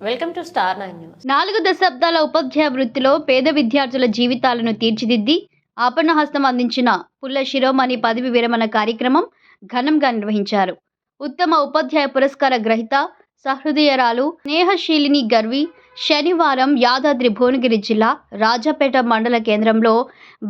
Welcome to star nine news. నాలుగు దశాబ్దాల ఉపాధ్యాయ వృత్తిలో పేద విద్యార్థుల జీవితాలను తీర్చిదిద్ది ఆపన్నహస్తం అందించిన పుల్ల శిరోమణి పదవి విరమణ కార్యక్రమం ఘనంగా నిర్వహించారు. ఉత్తమ ఉపాధ్యాయ పురస్కార గ్రహీత సహృదయరాలు స్నేహశీలిని గర్వి శనివారం యాదాద్రి భువనగిరి జిల్లా రాజాపేట మండల కేంద్రంలో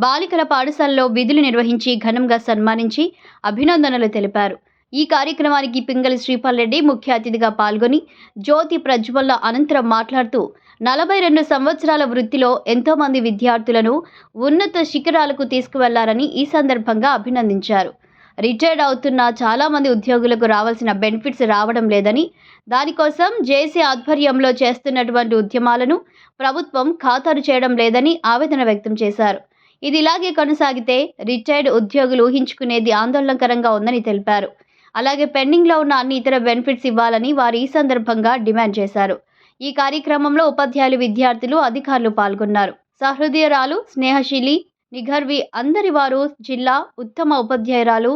బాలికల పాఠశాలలో విధులు నిర్వహించి ఘనంగా సన్మానించి అభినందనలు తెలిపారు. ఈ కార్యక్రమానికి పింగళి శ్రీపాల్ రెడ్డి ముఖ్య అతిథిగా పాల్గొని జ్యోతి ప్రజ్వల్ల అనంతరం మాట్లాడుతూ నలభై రెండు సంవత్సరాల వృత్తిలో ఎంతోమంది విద్యార్థులను ఉన్నత శిఖరాలకు తీసుకువెళ్ళారని ఈ సందర్భంగా అభినందించారు. రిటైర్డ్ అవుతున్న చాలామంది ఉద్యోగులకు రావాల్సిన బెనిఫిట్స్ రావడం లేదని దానికోసం జేసీ ఆధ్వర్యంలో చేస్తున్నటువంటి ఉద్యమాలను ప్రభుత్వం ఖాతరు చేయడం లేదని ఆవేదన వ్యక్తం చేశారు. ఇది ఇలాగే కొనసాగితే రిటైర్డ్ ఉద్యోగులు ఊహించుకునేది ఆందోళనకరంగా ఉందని తెలిపారు. అలాగే పెండింగ్లో ఉన్న అన్ని ఇతర బెనిఫిట్స్ ఇవ్వాలని వారు ఈ సందర్భంగా డిమాండ్ చేశారు. ఈ కార్యక్రమంలో ఉపాధ్యాయులు విద్యార్థులు అధికారులు పాల్గొన్నారు. సహృదయరాలు స్నేహశీలి నిఘర్వి అందరి వారు జిల్లా ఉత్తమ ఉపాధ్యాయురాలు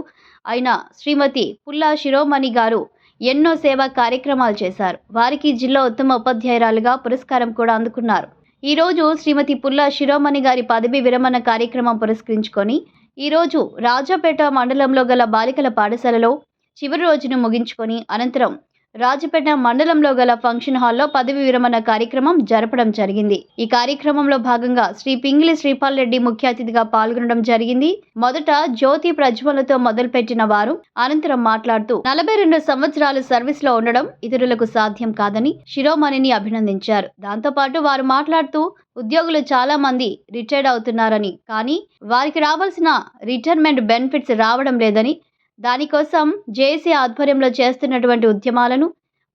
అయిన శ్రీమతి పుల్లా శిరోమణి గారు ఎన్నో సేవా కార్యక్రమాలు చేశారు. వారికి జిల్లా ఉత్తమ ఉపాధ్యాయురాలుగా పురస్కారం కూడా అందుకున్నారు. ఈ రోజు శ్రీమతి పుల్లా శిరోమణి గారి పదవి విరమణ కార్యక్రమం పురస్కరించుకొని ఈరోజు రాజాపేట మండలంలో గల బాలికల పాఠశాలలో చివరి రోజును ముగించుకొని అనంతరం రాజపేట మండలంలో గల ఫంక్షన్ హాల్లో పదవి విరమణ కార్యక్రమం జరపడం జరిగింది. ఈ కార్యక్రమంలో భాగంగా శ్రీ పింగిలి శ్రీపాల్ రెడ్డి ముఖ్య అతిథిగా పాల్గొనడం జరిగింది. మొదట జ్యోతి ప్రజ్వలతో మొదలుపెట్టిన వారు అనంతరం మాట్లాడుతూ నలభై రెండు సంవత్సరాలు సర్వీస్లో ఉండడం ఇతరులకు సాధ్యం కాదని శిరోమణిని అభినందించారు. దాంతోపాటు వారు మాట్లాడుతూ ఉద్యోగులు చాలా మంది రిటైర్డ్ అవుతున్నారని కానీ వారికి రావాల్సిన రిటైర్మెంట్ బెనిఫిట్స్ రావడం లేదని దానికోసం జేఏసీ ఆధ్వర్యంలో చేస్తున్నటువంటి ఉద్యమాలను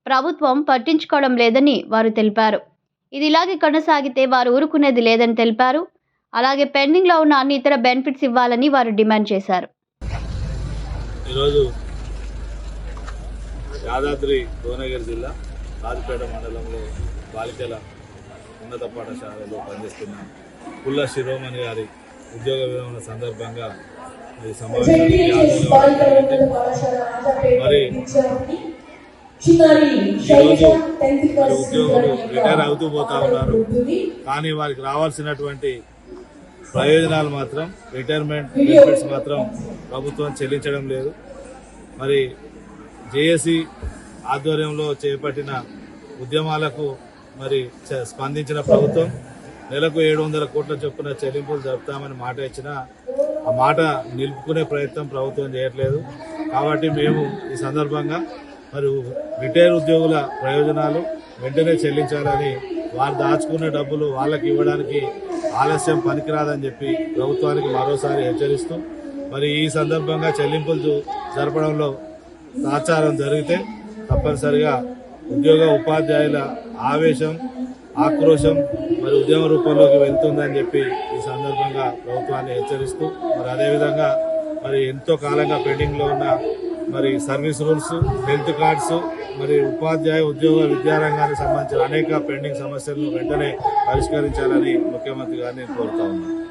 ప్రభుత్వం పట్టించుకోవడం లేదని వారు తెలిపారు. ఇది ఇలాగే కొనసాగితే వారు ఊరుకునేది లేదని తెలిపారు. అలాగే పెండింగ్లో ఉన్న అన్ని ఇతర బెనిఫిట్స్ ఇవ్వాలని వారు డిమాండ్ చేశారు. ఈరోజు యాదాద్రి భువనగిరి జిల్లా రాజపేట మండలంలో బాలికల ఉన్నత పాఠశాలలో పనిచేస్తున్న పుల్ల శిరోమణి గారి ఉద్యోగ విరమణ సందర్భంగా మరి ఉద్యోగులు రిటైర్ అవుతూ పోతా ఉన్నారు. కానీ వారికి రావాల్సినటువంటి ప్రయోజనాలు మాత్రం రిటైర్మెంట్ బెనిఫిట్స్ మాత్రం ప్రభుత్వం చెల్లించడం లేదు. మరి జేఏసీ ఆధ్వర్యంలో చేపట్టిన ఉద్యమాలకు మరి స్పందించిన ప్రభుత్వం నెలకు ఏడు వందల కోట్ల చొప్పున చెల్లింపులు జరుపుతామని మాట ఇచ్చినా ఆ మాట నిలుపుకునే ప్రయత్నం ప్రభుత్వం చేయట్లేదు. కాబట్టి మేము ఈ సందర్భంగా మరి రిటైర్ ఉద్యోగుల ప్రయోజనాలు వెంటనే చెల్లించాలని వారు దాచుకున్న డబ్బులు వాళ్ళకి ఇవ్వడానికి ఆలస్యం పనికిరాదని చెప్పి ప్రభుత్వానికి మరోసారి హెచ్చరిస్తూ మరి ఈ సందర్భంగా చెల్లింపులు జరపడంలో సహచారం జరిగితే తప్పనిసరిగా ఉద్యోగ ఉపాధ్యాయుల ఆవేశం ఆక్రోశం మరి ఉద్యమ రూపంలోకి వెళ్తుందని చెప్పి ఈ సందర్భంగా ప్రభుత్వాన్ని హెచ్చరిస్తూ మరి అదేవిధంగా మరి ఎంతో కాలంగా పెండింగ్లో ఉన్న మరి సర్వీస్ రూల్స్ హెల్త్ కార్డ్స్ మరి ఉపాధ్యాయ ఉద్యోగ విద్యారంగానికి సంబంధించిన అనేక పెండింగ్ సమస్యలను వెంటనే పరిష్కరించాలని ముఖ్యమంత్రి గారిని కోరుతా ఉన్నాను